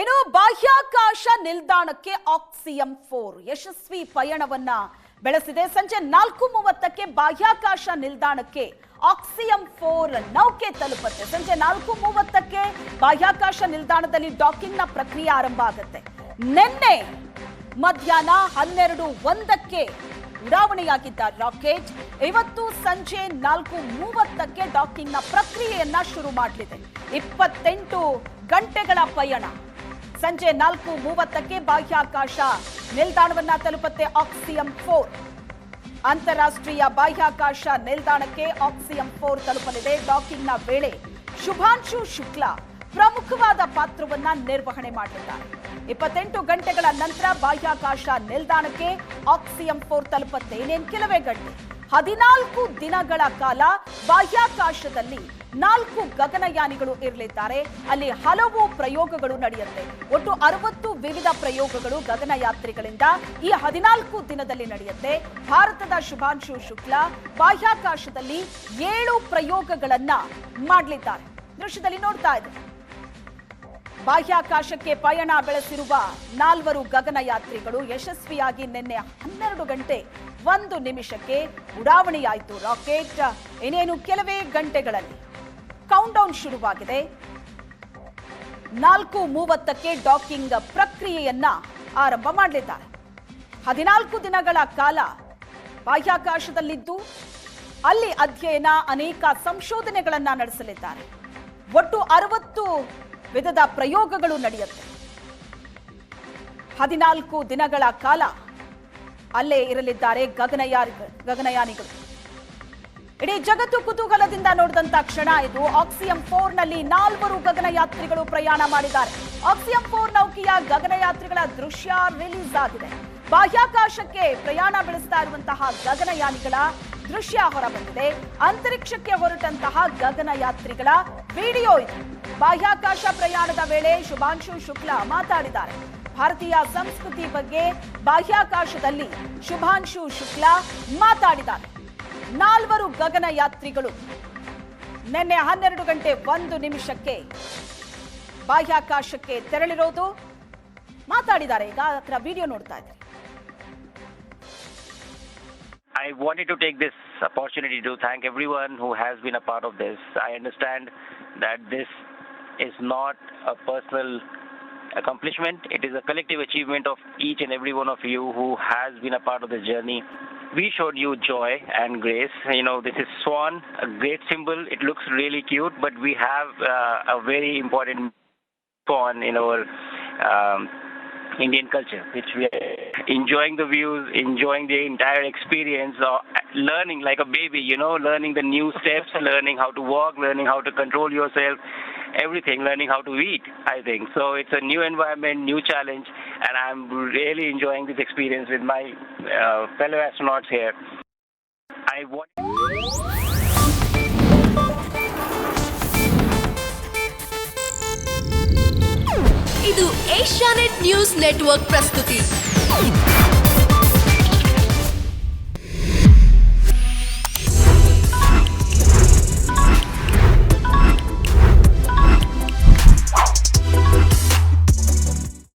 ಇನ್ನು ಬಾಹ್ಯಾಕಾಶ ನಿಲ್ದಾಣಕ್ಕೆ ಆಕ್ಸಿಯಂ ಫೋರ್ ಯಶಸ್ವಿ ಪಯಣವನ್ನ ಬೆಳೆಸಿದೆ. ಸಂಜೆ ನಾಲ್ಕು ಮೂವತ್ತಕ್ಕೆ ಬಾಹ್ಯಾಕಾಶ ನಿಲ್ದಾಣಕ್ಕೆ ಆಕ್ಸಿಯಂ ಫೋರ್ ನೌಕೆ ತಲುಪುತ್ತೆ. ಸಂಜೆ ನಾಲ್ಕು ಮೂವತ್ತಕ್ಕೆ ಬಾಹ್ಯಾಕಾಶ ನಿಲ್ದಾಣದಲ್ಲಿ ಡಾಕಿಂಗ್ನ ಪ್ರಕ್ರಿಯೆ ಆರಂಭ ಆಗುತ್ತೆ. ನಿನ್ನೆ ಮಧ್ಯಾಹ್ನ ಹನ್ನೆರಡು ಒಂದಕ್ಕೆ ಉಡಾವಣೆಯಾಗಿದ್ದ ರಾಕೆಟ್ ಇವತ್ತು ಸಂಜೆ ನಾಲ್ಕು ಮೂವತ್ತಕ್ಕೆ ಡಾಕಿಂಗ್ನ ಪ್ರಕ್ರಿಯೆಯನ್ನ ಶುರು ಮಾಡಲಿದೆ. ಇಪ್ಪತ್ತೆಂಟು ಗಂಟೆಗಳ ಪಯಣ. ಸಂಜೆ ನಾಲ್ಕು ಮೂವತ್ತಕ್ಕೆ ಬಾಹ್ಯಾಕಾಶ. ನಿಲ್ದಾಣವನ್ನ ತಲುಪತ್ತೆ ಆಕ್ಸಿಯಂ ಫೋರ್ ಅಂತಾರಾಷ್ಟ್ರೀಯ ಬಾಹ್ಯಾಕಾಶ ನಿಲ್ದಾಣಕ್ಕೆ ಆಕ್ಸಿಯಂ ಫೋರ್ ತಲುಪಲಿದೆ ಡಾಕಿಂಗ್ನ ವೇಳೆ. ಶುಭಾಂಶು ಶುಕ್ಲಾ ಪ್ರಮುಖವಾದ ಪಾತ್ರವನ್ನ ನಿರ್ವಹಣೆ ಮಾಡಲಿದ್ದಾರೆ ಇಪ್ಪತ್ತೆಂಟು ಗಂಟೆಗಳ ನಂತರ ಬಾಹ್ಯಾಕಾಶ ನಿಲ್ದಾಣಕ್ಕೆ ಆಕ್ಸಿಯಂ ಫೋರ್ ತಲುಪತ್ತೆ ಇನ್ನೇನು ಕೆಲವೇ ಗಂಟೆ. ಹದಿನಾಲ್ಕು ದಿನಗಳ ಕಾಲ ಬಾಹ್ಯಾಕಾಶದಲ್ಲಿ ನಾಲ್ಕು ಗಗನಯಾನಿಗಳು ಇರಲಿದ್ದಾರೆ. ಅಲ್ಲಿ ಹಲವು ಪ್ರಯೋಗಗಳು ನಡೆಯುತ್ತೆ. ಒಟ್ಟು ಅರವತ್ತು ವಿವಿಧ ಪ್ರಯೋಗಗಳು ಗಗನಯಾತ್ರಿಗಳಿಂದ ಈ ಹದಿನಾಲ್ಕು ದಿನದಲ್ಲಿ ನಡೆಯುತ್ತೆ. ಭಾರತದ ಶುಭಾಂಶು ಶುಕ್ಲಾ. ಬಾಹ್ಯಾಕಾಶದಲ್ಲಿ ಏಳು ಪ್ರಯೋಗಗಳನ್ನ ಮಾಡಲಿದ್ದಾರೆ. ದೃಶ್ಯದಲ್ಲಿ ನೋಡ್ತಾ ಇದೆ ಬಾಹ್ಯಾಕಾಶಕ್ಕೆ ಪಯಣ ಬೆಳೆಸಿರುವ ನಾಲ್ವರು ಗಗನಯಾತ್ರಿಗಳು ಯಶಸ್ವಿಯಾಗಿ ನಿನ್ನೆ ಹನ್ನೆರಡು ಗಂಟೆ ಒಂದು ನಿಮಿಷಕ್ಕೆ ಉಡಾವಣೆಯಾಯಿತು. ರಾಕೆಟ್, ಇನ್ನೇನು ಕೆಲವೇ ಗಂಟೆಗಳಲ್ಲಿ. ಕೌಂಟ್ ಡೌನ್ ಶುರುವಾಗಿದೆ. ನಾಲ್ಕು ಮೂವತ್ತಕ್ಕೆ ಡಾಕಿಂಗ್ ಪ್ರಕ್ರಿಯೆಯನ್ನ ಆರಂಭ ಮಾಡಲಿದ್ದಾರೆ. ಹದಿನಾಲ್ಕು ದಿನಗಳ ಕಾಲ ಬಾಹ್ಯಾಕಾಶದಲ್ಲಿದ್ದು, ಅಲ್ಲಿ ಅಧ್ಯಯನ ಅನೇಕ ಸಂಶೋಧನೆಗಳನ್ನ ನಡೆಸಲಿದ್ದಾರೆ. ಒಟ್ಟು ಅರವತ್ತು ವಿಧದ ಪ್ರಯೋಗಗಳು ನಡೆಯುತ್ತೆ. ಹದಿನಾಲ್ಕು ದಿನಗಳ ಕಾಲ ಅಲ್ಲೇ ಇರಲಿದ್ದಾರೆ ಗಗನಯಾನಿ ಗಗನಯಾನಿಗಳು. ಇಡೀ ಜಗತ್ತು ಕುತೂಹಲದಿಂದ ನೋಡಿದಂತ ಕ್ಷಣ ಇದು. ಆಕ್ಸಿಯಂ ಫೋರ್ನಲ್ಲಿ ನಾಲ್ವರು ಗಗನಯಾತ್ರಿಗಳು ಪ್ರಯಾಣ ಮಾಡಿದ್ದಾರೆ. ಆಕ್ಸಿಯಂ ಫೋರ್ ನೌಕೆಯ ಗಗನಯಾತ್ರಿಗಳ ದೃಶ್ಯ ರಿಲೀಸ್ ಆಗಿದೆ. ಬಾಹ್ಯಾಕಾಶಕ್ಕೆ ಪ್ರಯಾಣ ಬೆಳೆಸ್ತಾ ಇರುವಂತಹ ಗಗನಯಾನಿಗಳ ದೃಶ್ಯ ಹೊರಬಂದಿದೆ. ಅಂತರಿಕ್ಷಕ್ಕೆ ಹೊರಟಂತಹ ಗಗನಯಾತ್ರಿಗಳ ವಿಡಿಯೋ ಇದೆ. ಬಾಹ್ಯಾಕಾಶ ಪ್ರಯಾಣದ ವೇಳೆ ಶುಭಾಂಶು ಶುಕ್ಲಾ ಮಾತಾಡಿದ್ದಾರೆ. ಭಾರತೀಯ ಸಂಸ್ಕೃತಿ ಬಗ್ಗೆ ಬಾಹ್ಯಾಕಾಶದಲ್ಲಿ ಶುಭಾಂಶು ಶುಕ್ಲಾ ಮಾತಾಡಿದ್ದಾರೆ. ನಾಲ್ವರು ಗಗನಯಾತ್ರಿಗಳು ನಿನ್ನೆ ಹನ್ನೆರಡು ಗಂಟೆ ಒಂದು ನಿಮಿಷಕ್ಕೆ ಬಾಹ್ಯಾಕಾಶಕ್ಕೆ ತೆರಳಿರೋದು ಮಾತಾಡಿದ್ದಾರೆ ಈಗ ಹತ್ರ ವಿಡಿಯೋ ನೋಡ್ತಾ ಇದ್ದಾರೆ I wanted to take this opportunity to thank everyone who has been a part of this. I understand that this is not a personal accomplishment, it is a collective achievement of each and every one of you who has been a part of this journey. We showed you joy and grace. You know, this is swan, a great symbol. It looks really cute, but we have uh, a very important swan in our um, Indian culture, which we are enjoying the views, enjoying the entire experience, of learning like a baby, you know, learning the new steps, learning how to walk, learning how to control yourself, everything, learning how to eat, I think. So it's a new environment, new challenge, and I'm really enjoying this experience with my uh, fellow astronauts here. I want. ಇದು Asianet news network ಪ್ರಸ್ತುತಿ